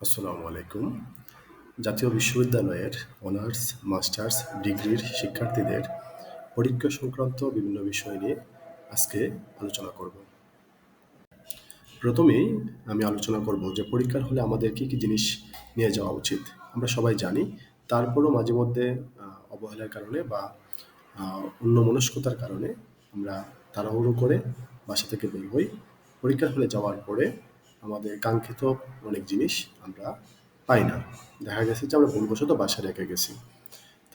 আসসালামু আলাইকুম। জাতীয় বিশ্ববিদ্যালয়ের অনার্স মাস্টার্স ডিগ্রির শিক্ষার্থীদের পরীক্ষা সংক্রান্ত বিভিন্ন বিষয় নিয়ে আজকে আলোচনা করব। প্রথমেই আমি আলোচনা করব যে পরীক্ষার হলে আমাদের কী কী জিনিস নিয়ে যাওয়া উচিত। আমরা সবাই জানি তারপরও মাঝে মধ্যে অবহেলার কারণে বা আহ, অন্যমনস্কতার কারণে আমরা তাড়াহুড়ো করে বাসা থেকে বের হই। পরীক্ষার হলে যাওয়ার পরে আমাদের কাঙ্ক্ষিত অনেক জিনিস আমরা পাই না। দেখা গেছে যে আমরা ভুলবশত বাসায় রেখে গেছি।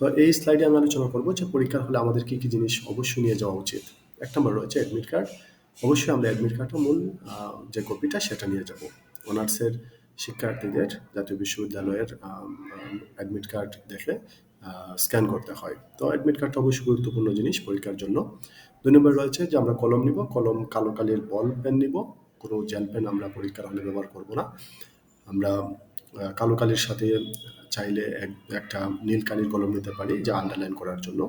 তো এই স্লাইডে আমি আলোচনা করব যে পরীক্ষার হলে আমাদের কি কি জিনিস অবশ্যই নিয়ে যাওয়া উচিত। এক নম্বর রয়েছে অ্যাডমিট কার্ড অবশ্যই আমরা অ্যাডমিট কার্ডের মূল যে কপিটা সেটা নিয়ে যাব। অনার্সের শিক্ষার্থীদের জাতীয় বিশ্ববিদ্যালয়ের অ্যাডমিট কার্ড দেখে স্ক্যান করতে হয়। তো অ্যাডমিট কার্ডটা অবশ্যই গুরুত্বপূর্ণ জিনিস পরীক্ষার জন্য। দুই নম্বর রয়েছে যে আমরা কলম নিব, কলম কালো কালির বল, পেন নিব। কোনো জেল পেন আমরা পরীক্ষার হলে ব্যবহার করব না। আমরা কালো কালির সাথে চাইলে এক, একটা নীল কালির কলম নিতে পারি যা আন্ডারলাইন করার জন্য।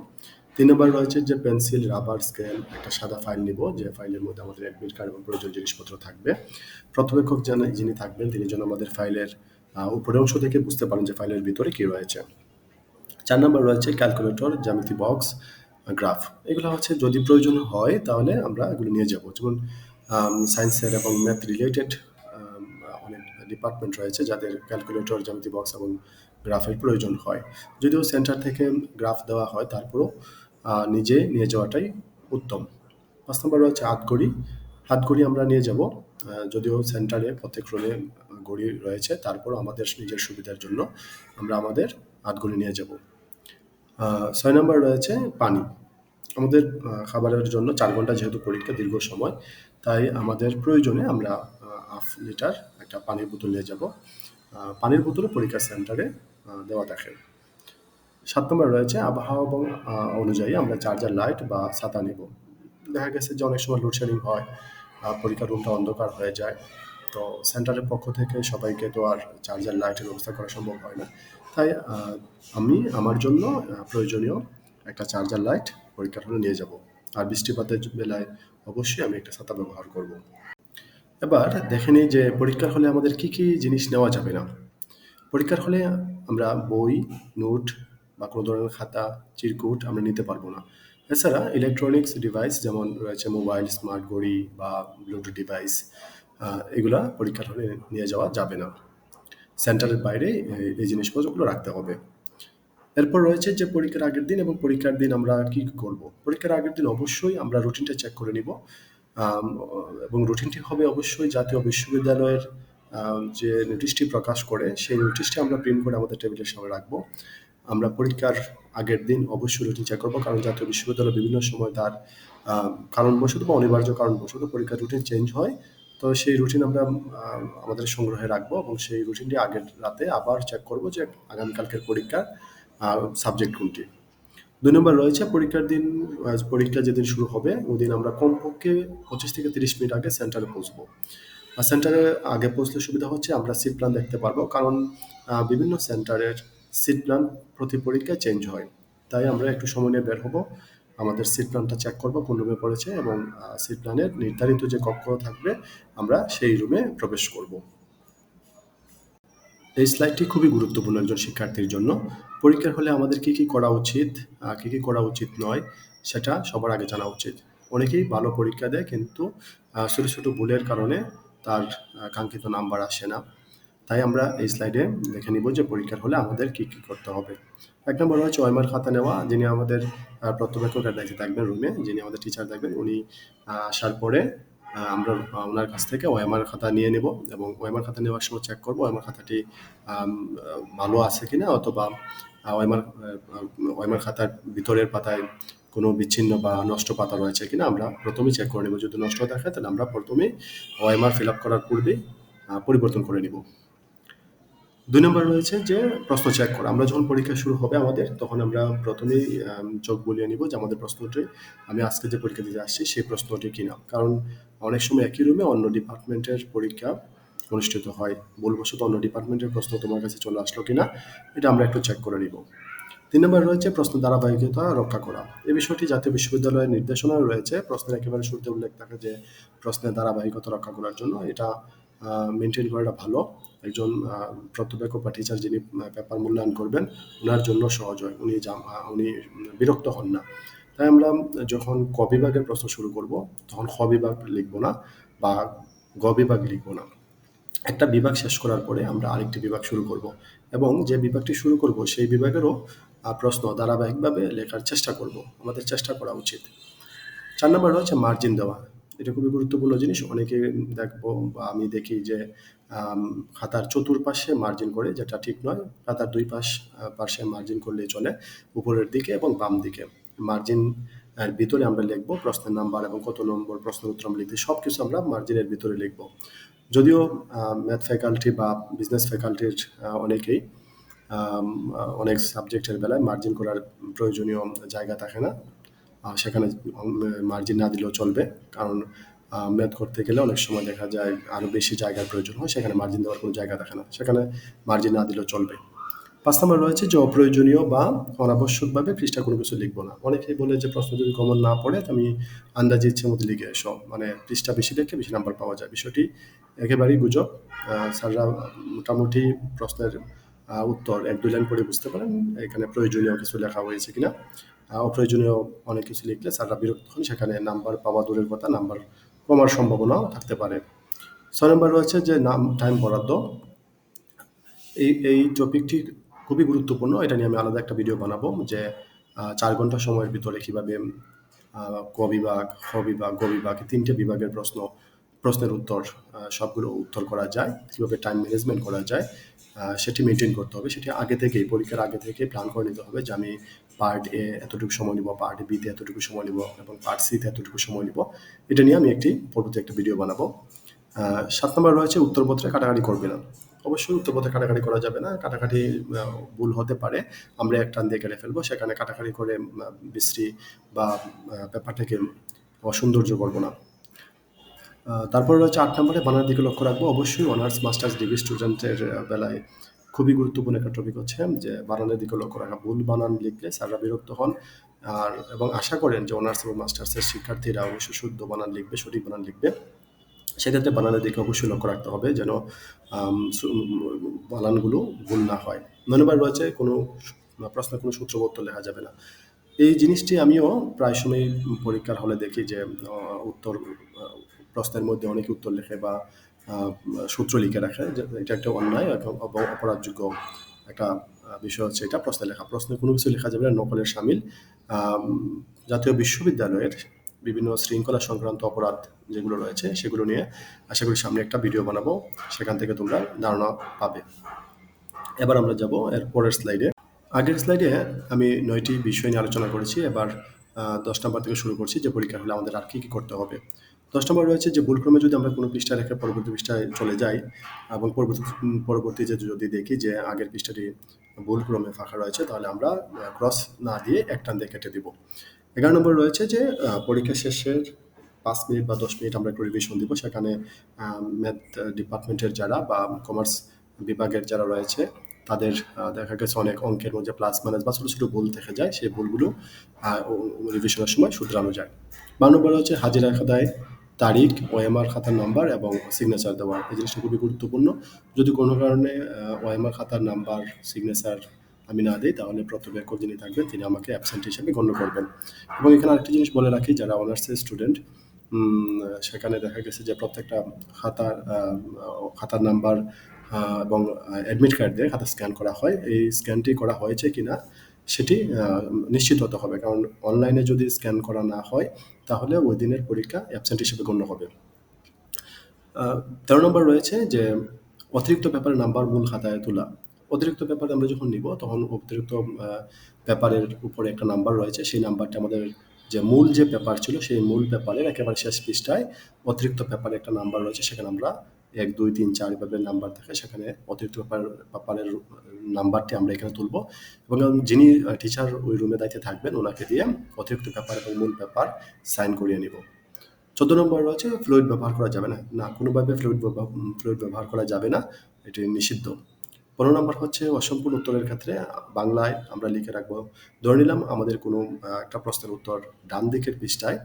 তিন নম্বর রয়েছে যে পেন্সিল রাবার স্কেল একটা সাদা ফাইল নিব যে ফাইলের মধ্যে আমাদের অ্যাডমিট কার্ড এবং প্রয়োজনীয় জিনিসপত্র থাকবে। প্রথমেক্ষক জানা যিনি থাকবেন তিনি যেন আমাদের ফাইলের উপরের অংশ থেকে বুঝতে পারেন যে ফাইলের ভিতরে কি রয়েছে। চার নম্বর রয়েছে ক্যালকুলেটর জ্যামিতি বক্স গ্রাফ এগুলো হচ্ছে যদি প্রয়োজন হয় তাহলে আমরা এগুলো নিয়ে যাব। যেমন সায়েন্সের এবং ম্যাথ রিলেটেড অনেক ডিপার্টমেন্ট রয়েছে যাদের ক্যালকুলেটর জ্যামিতি বক্স এবং গ্রাফের প্রয়োজন হয়। যদিও সেন্টার থেকে গ্রাফ দেওয়া হয়, তারপরও নিজে নিয়ে যাওয়াটাই উত্তম। পাঁচ নম্বর রয়েছে হাতঘড়ি। হাতঘড়ি আমরা নিয়ে যাব যদিও সেন্টারে প্রত্যেক রোলে ঘড়ি রয়েছে তারপরও আমাদের নিজের সুবিধার জন্য আমরা আমাদের হাতঘড়ি নিয়ে যাব। ছয় নম্বর রয়েছে পানি। আমাদের খাবারের জন্য চার ঘণ্টা যেহেতু পরীক্ষা, দীর্ঘ সময় তাই আমাদের প্রয়োজনে আমরা হাফ লিটার একটা পানির বোতল নিয়ে যাব। পানির বোতলও পরীক্ষা সেন্টারে দেওয়া থাকে। সাত নম্বর রয়েছে আবহাওয়া এবং অনুযায়ী আমরা চার্জার লাইট বা ছাতা নেব। দেখা গেছে যে অনেক সময় লোডশেডিং হয় আহ, পরীক্ষার রুমটা অন্ধকার হয়ে যায়। তো সেন্টারের পক্ষ থেকে সবাইকে তো আর চার্জার লাইটের ব্যবস্থা করা সম্ভব হয় না। তাই আমি আমার জন্য প্রয়োজনীয় একটা চার্জার লাইট পরীক্ষার হলে নিয়ে যাব। আর বৃষ্টিপাতের বেলায় অবশ্যই আমি একটা ছাতা ব্যবহার করব। এবার দেখে নিই যে পরীক্ষার হলে আমাদের কি কি জিনিস নেওয়া যাবে না। পরীক্ষার হলে আমরা বই, নোট বা কোনো ধরনের খাতা, চিরকুট আমরা নিতে পারব না। এছাড়া ইলেকট্রনিক্স ডিভাইস যেমন রয়েছে মোবাইল স্মার্ট ঘড়ি বা ব্লুটুথ ডিভাইস এগুলা পরীক্ষার হলে নিয়ে যাওয়া যাবে না। সেন্টারের বাইরে এই- জিনিসপত্রগুলো রাখতে হবে। এরপর রয়েছে যে পরীক্ষার আগের দিন এবং পরীক্ষার দিন আমরা কি করব। পরীক্ষার আগের দিন অবশ্যই আমরা রুটিনটা চেক করে নিব। এবং রুটিনটি হবে অবশ্যই জাতীয় বিশ্ববিদ্যালয়ের যে নোটিশটি প্রকাশ করে, সেই নোটিশটি আমরা প্রিন্ট করে আমাদের টেবিলের সামনে রাখব। আমরা পরীক্ষার আগের দিন অবশ্যই রুটিন চেক করব, কারণ জাতীয় বিশ্ববিদ্যালয় বিভিন্ন সময় তার কারণবশত বা অনিবার্য কারণবশত পরীক্ষার রুটিন চেঞ্জ হয়। তো সেই রুটিন আমরা আমাদের সংগ্রহে রাখব এবং সেই রুটিনটি আগের রাতে আবার চেক করব যে আগামীকালকের পরীক্ষার সাবজেক্ট কোনটি? দুই নম্বর রয়েছে পরীক্ষার দিন পরীক্ষা যেদিন শুরু হবে, ওদিন আমরা কমপক্ষে পঁচিশ থেকে তিরিশ মিনিট আগে সেন্টারে পৌঁছবো। আর সেন্টারে আগে পৌঁছলে সুবিধা হচ্ছে আমরা সিট প্ল্যান দেখতে পারব, কারণ বিভিন্ন সেন্টারের সিট প্ল্যান প্রতি পরীক্ষায় চেঞ্জ হয়। তাই আমরা একটু সময় নিয়ে বের হব, আমাদের সিট প্ল্যানটা চেক করব কোন রুমে পড়েছে এবং সিট প্ল্যানের নির্ধারিত যে কক্ষ থাকবে, আমরা সেই রুমে প্রবেশ করব। এই স্লাইডটি খুবই গুরুত্বপূর্ণ একজন শিক্ষার্থীর জন্য। পরীক্ষার হলে আমাদের কি কি করা উচিত কি কি করা উচিত নয়, সেটা সবার আগে জানা উচিত। অনেকেই ভালো পরীক্ষা দেয় কিন্তু ছোট ছোট ভুলের কারণে তার কাঙ্ক্ষিত নাম্বার আসে না। তাই আমরা এই স্লাইডে দেখে নিব যে পরীক্ষার হলে আমাদের কি কি করতে হবে। এক নম্বর হচ্ছে ওয়েমার খাতা নেওয়া, যিনি আমাদের প্রত্যবেক্ষকের দায়িত্বে থাকবেন রুমে যিনি আমাদের টিচার থাকবেন, উনি আসার পরে আমরা ওনার কাছ থেকে ওএমআর খাতা নিয়ে নেব এবং ওএমআর খাতা নেওয়ার সময় চেক করব ওএমআর খাতাটি ভালো আছে কিনা অথবা ওএমআর ওএমআর খাতার ভিতরের পাতায় কোনো বিচ্ছিন্ন বা নষ্ট পাতা রয়েছে কিনা আমরা প্রথমেই চেক করে নেব। যদি নষ্ট থাকে তাহলে আমরা প্রথমে ওএমআর ফিল আপ করার পূর্বে পরিবর্তন করে নিব। দুই নম্বর রয়েছে যে প্রশ্ন চেক করা। আমরা যখন পরীক্ষা শুরু হবে আমাদের, তখন আমরা প্রথমেই চোখ বলিয়ে নিব যে আমাদের প্রশ্নটি, আমি আজকে যে পরীক্ষা দিতে আসছি সেই প্রশ্নটি কিনা। কারণ অনেক সময় একই রুমে অন্য ডিপার্টমেন্টের পরীক্ষা অনুষ্ঠিত হয়। ভুলবশত অন্য ডিপার্টমেন্টের প্রশ্ন তোমার কাছে চলে আসলো কিনা, এটা আমরা একটু চেক করে নিব। তিন নম্বর রয়েছে প্রশ্ন ধারাবাহিকতা রক্ষা করা। এ বিষয়টি জাতীয় বিশ্ববিদ্যালয়ের নির্দেশনায় রয়েছে। প্রশ্নের একেবারে শুরুতে উল্লেখ থাকে যে প্রশ্নের ধারাবাহিকতা রক্ষা করার জন্য এটা মেনটেন করাটা ভালো। একজন আহ, প্রত্যবেক্ষক বা টিচার যিনি পেপার মূল্যায়ন করবেন ওনার জন্য সহজ হয়। উনি উনি বিরক্ত হন না। তাই আমরা যখন ক বিভাগের প্রশ্ন শুরু করব তখন খ বিভাগ লিখব না বা গ বিভাগ লিখব না। একটা বিভাগ শেষ করার পরে আমরা আরেকটি বিভাগ শুরু করব এবং যে বিভাগটি শুরু করব সেই বিভাগেরও প্রশ্ন ধারাবাহিকভাবে লেখার চেষ্টা করব। আমাদের চেষ্টা করা উচিত। চার নম্বর হচ্ছে মার্জিন দেওয়া। এটা খুবই গুরুত্বপূর্ণ জিনিস। অনেকে দেখব বা আমি দেখি যে খাতার চতুর্পাশে মার্জিন করে, যেটা ঠিক নয়, খাতার দুই পাশ পাশে মার্জিন করলেই চলে, উপরের দিকে এবং বাম দিকে। মার্জিন এর ভিতরে আমরা লিখব প্রশ্নের নাম্বার এবং কত নম্বর প্রশ্নের উত্তর আমরা লিখতে সব কিছু আমরা মার্জিনের ভিতরে লিখব। যদিও ম্যাথ ফ্যাকাল্টি বা বিজনেস ফ্যাকাল্টির অনেকেই অনেক সাবজেক্টের বেলায় মার্জিন করার প্রয়োজনীয় জায়গা থাকে না। সেখানে মার্জিন না দিলেও চলবে। কারণ ম্যাথ করতে গেলে অনেক সময় দেখা যায় আরও বেশি জায়গার প্রয়োজন হয়, সেখানে মার্জিন দেওয়ার কোনো জায়গা থাকে না। সেখানে মার্জিন না দিলেও চলবে। পাঁচ নম্বর রয়েছে যে অপ্রয়োজনীয় বা অনাবশ্যকভাবে পৃষ্ঠা কোনো কিছু লিখব না। অনেকেই বলে যে প্রশ্ন যদি কমন না পড়ে, তো আমি আন্দাজে ইচ্ছে মতো লিখে এসো। মানে পৃষ্ঠা বেশি লিখে বেশি নাম্বার পাওয়া যায়। বিষয়টি একেবারেই গুজব। স্যাররা মোটামুটি প্রশ্নের উত্তর এক দুই লাইন পড়ে বুঝতে পারেন এখানে প্রয়োজনীয় কিছু লেখা হয়েছে কিনা। অপ্রয়োজনীয় অনেক কিছু লিখলে স্যাররা বিরক্ত হন, সেখানে নাম্বার পাওয়া দূরের কথা, নাম্বার কমার সম্ভাবনাও থাকতে পারে। ছয় নম্বর রয়েছে যে নাম টাইম বরাদ্দ। এই এই টপিকটি খুবই গুরুত্বপূর্ণ, এটা নিয়ে আমি আলাদা একটা ভিডিও বানাবো যে চার ঘণ্টা সময়ের ভিতরে কীভাবে ক বিভাগ, খ বিভাগ, গ বিভাগ তিনটে বিভাগের প্রশ্ন, প্রশ্নের উত্তর সবগুলো উত্তর করা যায়, কীভাবে টাইম ম্যানেজমেন্ট করা যায় সেটি মেনটেন করতে হবে, সেটি আগে থেকেই, পরীক্ষার আগে থেকে প্ল্যান করে নিতে হবে যে আমি পার্ট এ এতটুকু সময় নিব পার্ট বিতে এতটুকু সময় নিব এবং পার্ট সিতে এতটুকু সময় নিব। এটা নিয়ে আমি একটি পরবর্তী একটা ভিডিও বানাবো। সাত নম্বর রয়েছে, উত্তরপত্রে কাটাকাটি করবে না। অবশ্যই উত্তরপত্রে কাটাকাটি করা যাবে না, কাটাকাটি ভুল হতে পারে। আমরা এক টান দিয়ে কেটে ফেলব, সেখানে কাটাকাটি করে বিশ্রী বা ব্যাপারটাকে অসৌন্দর্য করব না। তারপর রয়েছে আট নম্বরে বানার দিকে লক্ষ্য রাখব। অবশ্যই অনার্স মাস্টার্স ডিগ্রি স্টুডেন্টের বেলায় খুবই গুরুত্বপূর্ণ একটা টপিক হচ্ছে যে বানানের দিকে লক্ষ্য রাখা। ভুল বানান লিখলে স্যাররা বিরক্ত হন। আর এবং আশা করেন যে অনার্স এবং মাস্টার্সের শিক্ষার্থীরা অবশ্যই শুদ্ধ বানান লিখবে, সঠিক বানান লিখবে। সেক্ষেত্রে বানানের দিকে অবশ্যই লক্ষ্য রাখতে হবে যেন বানানগুলো ভুল না হয়। নয় নম্বর রয়েছে, কোনো প্রশ্নের কোনো সূত্রবদ্ধ লেখা যাবে না। এই জিনিসটি আমিও প্রায় সময় পরীক্ষার হলে দেখি যে উত্তর প্রশ্নের মধ্যে অনেকে উত্তর লেখে বা সূত্র লিখে রাখে এটা একটা অন্যায় অপরাধযোগ্য একটা বিষয় হচ্ছে এটা প্রশ্নে লেখা। প্রশ্নে কোনো কিছু লেখা যাবে না, নকলের সামিল। জাতীয় বিশ্ববিদ্যালয়ের বিভিন্ন শৃঙ্খলা সংক্রান্ত অপরাধ যেগুলো রয়েছে সেগুলো নিয়ে আশা করি সামনে একটা ভিডিও বানাবো। সেখান থেকে তোমরা ধারণা পাবে। এবার আমরা যাব এর পরের স্লাইডে। আগের স্লাইডে আমি নয়টি বিষয় নিয়ে আলোচনা করেছি। এবার দশ নম্বর থেকে শুরু করছি যে পরীক্ষা হলে আমাদের আর কী কী করতে হবে। দশ নম্বর রয়েছে যে, ভুলক্রমে যদি আমরা কোনো পৃষ্ঠা রেখে পরবর্তী পৃষ্ঠায় চলে যাই এবং পরবর্তী পরবর্তীতে যদি দেখি যে, আগের পৃষ্ঠাটি ভুলক্রমে ফাঁকা রয়েছে, তাহলে আমরা ক্রস না দিয়ে এক টান দিয়ে কেটে দিব। এগারো নম্বর রয়েছে যে পরীক্ষা শেষের পাঁচ মিনিট বা দশ মিনিট আমরা একটু রিভিশন দিব। সেখানে ম্যাথ ডিপার্টমেন্টের যারা বা কমার্স বিভাগের যারা রয়েছে, তাদের দেখা গেছে অনেক অঙ্কের মধ্যে প্লাস মাইনাস বা ছোটো ছোটো ভুল দেখা যায়। সেই ভুলগুলো রিভিশনের সময় শুধরানো যায়। বারো নম্বর হচ্ছে হাজিরা খাতায় তারিখ ওএমআর খাতার নাম্বার এবং সিগনেচার দেওয়া। এই জিনিসটা খুবই গুরুত্বপূর্ণ। যদি কোনো কারণে ওএমআর খাতার নাম্বার সিগনেচার আমি না দিই, তাহলে প্রত্যবেক্ষক যিনি থাকবেন। তিনি আমাকে অ্যাবসেন্ট হিসেবে গণ্য করবেন। এবং এখানে আরেকটি জিনিস বলে রাখি, যারা অনার্সের স্টুডেন্ট সেখানে দেখা গেছে যে প্রত্যেকটা খাতার খাতার নাম্বার এবং অ্যাডমিট কার্ড দিয়ে খাতা স্ক্যান করা হয়। এই স্ক্যানটি করা হয়েছে কিনা সেটি নিশ্চিত হতে হবে। কারণ অনলাইনে যদি স্ক্যান করা না হয়, তাহলে ওই দিনের পরীক্ষা অ্যাবসেন্ট হিসেবে গণ্য হবে। তেরো নম্বর রয়েছে যে, অতিরিক্ত পেপারের নাম্বার মূল খাতায় তোলা। অতিরিক্ত পেপার আমরা যখন নিব, তখন অতিরিক্ত পেপারের উপরে একটা নাম্বার রয়েছে। সেই নাম্বারটা আমাদের যে মূল যে পেপার ছিল, সেই মূল পেপারের একেবারে শেষ পৃষ্ঠায় অতিরিক্ত পেপারে একটা নাম্বার রয়েছে। সেখানে আমরা এক, দুই, তিন, চার এভাবে নাম্বার থাকে, সেখানে অতিরিক্ত পেপার পেপারের নাম্বারটি আমরা এখানে তুলব। এবং যিনি টিচার ওই রুমে দায়িত্বে থাকবেন, ওনাকে দিয়ে অতিরিক্ত পেপার এবং মূল পেপার সাইন করিয়ে নিব। চোদ্দ নম্বর রয়েছে ফ্লুইড ব্যবহার করা যাবে না। না, কোনোভাবে ফ্লুইড ফ্লুইড ব্যবহার করা যাবে না, এটি নিষিদ্ধ। পনেরো নম্বর হচ্ছে অসম্পূর্ণ উত্তরের ক্ষেত্রে বাংলায় আমরা লিখে রাখব, ধরে নিলাম আমাদের কোনো একটা প্রশ্নের উত্তর ডান দিকের পৃষ্ঠায়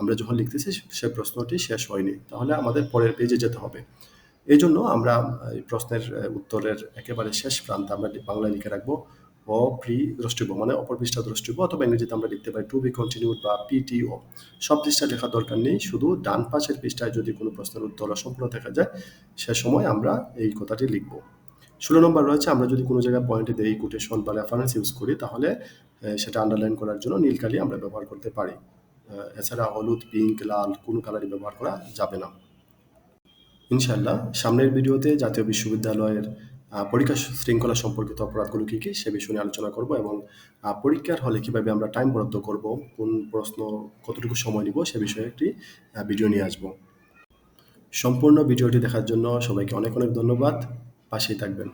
আমরা যখন লিখতেছি, সে প্রশ্নটি শেষ হয়নি। তাহলে আমাদের পরের পেজে যেতে হবে। এই জন্য আমরা এই প্রশ্নের উত্তরের একেবারে শেষ প্রান্তে আমরা বাংলায় লিখে রাখব অপ্রি প্রি দ্রষ্টব্য মানে অপর পৃষ্ঠা দ্রষ্টব্য, অথবা ইংরেজিতে আমরা লিখতে পারি টু বি কন্টিনিউড বা পিটিও সব পৃষ্ঠা লেখার দরকার নেই, শুধু ডান পাশের পৃষ্ঠায় যদি কোনো প্রশ্নের উত্তর অসম্পূর্ণ দেখা যায়, সে সময় আমরা এই কথাটি লিখব। ষোলো নম্বর রয়েছে, আমরা যদি কোনো জায়গায় পয়েন্টে দেই কোটেশন বা রেফারেন্স ইউজ করি, তাহলে সেটা আন্ডারলাইন করার জন্য নীল কালি আমরা ব্যবহার করতে পারি। এছাড়া হলুদ পিঙ্ক লাল, কোনো কালারই ব্যবহার করা যাবে না। ইনশাল্লাহ সামনের ভিডিওতে জাতীয় বিশ্ববিদ্যালয়ের পরীক্ষা শৃঙ্খলা সম্পর্কিত অপরাধগুলো কী কী সে বিষয় নিয়ে আলোচনা করব এবং পরীক্ষার হলে কীভাবে আমরা টাইম বরাদ্দ করব, কোন প্রশ্ন কতটুকু সময় নিব সে বিষয়ে একটি ভিডিও নিয়ে আসব। সম্পূর্ণ ভিডিওটি দেখার জন্য সবাইকে অনেক অনেক ধন্যবাদ। পাশেই থাকবেন।